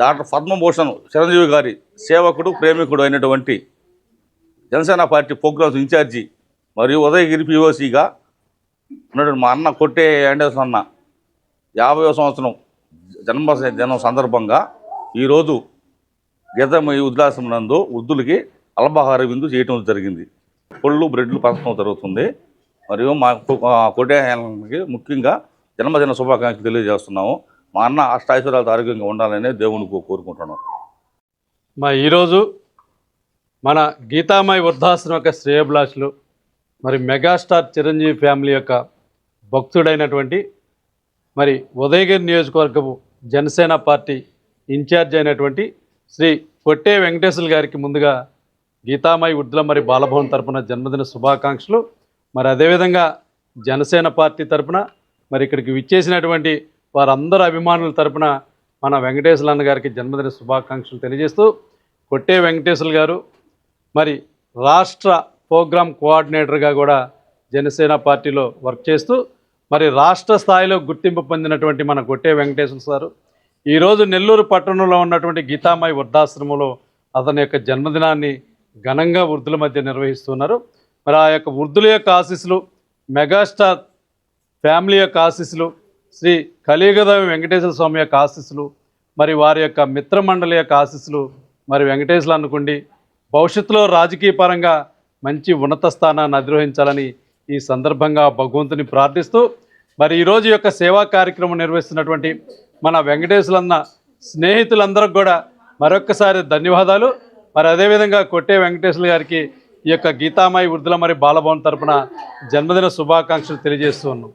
Doctor Padma Bhushan Chiranjeevi గారి సేవకుడు ప్రేమికుడు అయినటువంటి జనసేన పార్టీ ప్రోగ్రామ్స్ ఇన్ఛార్జి మరియు ఉదయగిరి పిఓసిగా ఉన్నటువంటి మా అన్న కొట్టే యాండర్సన్ అన్న యాభై సంవత్సరం జన్మ దినం సందర్భంగా ఈరోజు గీతమయ్య ఉద్లాసం నందు వృద్ధులకి అల్పాహార విందు చేయటం జరిగింది. పళ్ళు బ్రెడ్లు పంచడం జరుగుతుంది. మరియు మా కొట్టే ముఖ్యంగా జన్మదిన శుభాకాంక్షలు తెలియజేస్తున్నాము. మా అన్న అష్టాయిశ్వరాలతో ఆరోగ్యంగా ఉండాలని దేవుని కోరుకుంటున్నాం. మా ఈరోజు మన గీతామయ వృద్ధాశ్రమం యొక్క శ్రేయభిలాషులు మరి మెగాస్టార్ చిరంజీవి ఫ్యామిలీ యొక్క భక్తుడైనటువంటి మరి ఉదయగిరి నియోజకవర్గపు జనసేన పార్టీ ఇన్ఛార్జ్ అయినటువంటి శ్రీ కొట్టే వెంకటేశ్వర గారికి ముందుగా గీతామయ వృద్ధుల మరి బాలభవన్ తరపున జన్మదిన శుభాకాంక్షలు. మరి అదేవిధంగా జనసేన పార్టీ తరపున మరి ఇక్కడికి విచ్చేసినటువంటి వారందరు అభిమానుల తరపున మన వెంకటేశ్వర అన్న గారికి జన్మదిన శుభాకాంక్షలు తెలియజేస్తూ కొట్టే వెంకటేశ్వర గారు మరి రాష్ట్ర ప్రోగ్రామ్ కోఆర్డినేటర్గా కూడా జనసేన పార్టీలో వర్క్ చేస్తూ మరి రాష్ట్ర స్థాయిలో గుర్తింపు పొందినటువంటి మన కొట్టే వెంకటేశ్వర సారు ఈరోజు నెల్లూరు పట్టణంలో ఉన్నటువంటి గీతామాయి వృద్ధాశ్రమంలో అతని యొక్క జన్మదినాన్ని ఘనంగా వృద్ధుల మధ్య నిర్వహిస్తున్నారు. మరి ఆ యొక్క వృద్ధుల యొక్క ఆశీస్సులు మెగాస్టార్ ఫ్యామిలీ యొక్క ఆశీస్సులు శ్రీ కలియుగదేవి వెంకటేశ్వర స్వామి యొక్క ఆశీస్సులు మరి వారి యొక్క మిత్రమండలి యొక్క ఆశీస్సులు మరి వెంకటేశ్వరులు అనుకోండి భవిష్యత్తులో రాజకీయ పరంగా మంచి ఉన్నత స్థానాన్ని అధిరోహించాలని ఈ సందర్భంగా భగవంతుని ప్రార్థిస్తూ మరి ఈరోజు యొక్క సేవా కార్యక్రమం నిర్వహిస్తున్నటువంటి మన వెంకటేశ్వరన్న స్నేహితులందరికి కూడా మరొక్కసారి ధన్యవాదాలు. మరి అదేవిధంగా కొట్టే వెంకటేశ్వర గారికి ఈ యొక్క గీతామాయి వృద్ధుల మరి బాలభవన్ తరపున జన్మదిన శుభాకాంక్షలు తెలియజేస్తూ ఉన్నాం.